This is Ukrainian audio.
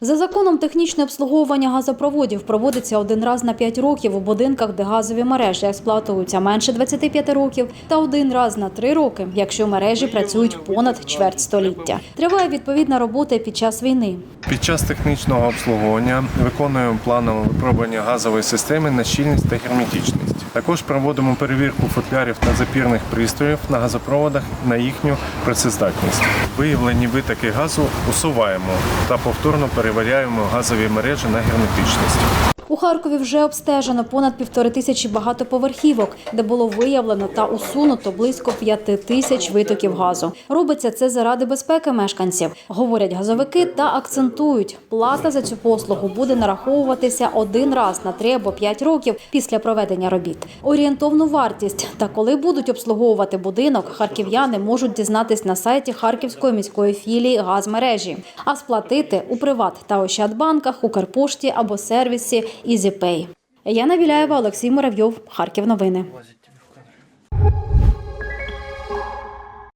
За законом технічне обслуговування газопроводів проводиться один раз на 5 років у будинках, де газові мережі експлуатуються менше 25 років, та один раз на 3 роки, якщо мережі працюють понад чверть століття. Триває відповідна робота під час війни. Під час технічного обслуговування виконуємо планове випробування газової системи на щільність та герметичність. Також проводимо перевірку футлярів та запірних пристроїв на газопроводах на їхню працездатність. Виявлені витоки газу усуваємо та повторно перевіряємо газові мережі на герметичність. Харкові вже обстежено понад півтори тисячі багатоповерхівок, де було виявлено та усунуто близько п'яти тисяч витоків газу. Робиться це заради безпеки мешканців, говорять газовики та акцентують, плата за цю послугу буде нараховуватися один раз на три або п'ять років після проведення робіт. Орієнтовну вартість та коли будуть обслуговувати будинок, харків'яни можуть дізнатись на сайті Харківської міської філії газмережі, а сплатити у Приват та Ощадбанках, Укрпошті або сервісі EasyPay. Яна Віляєва, Олексій Муравйов, Харків. Новини.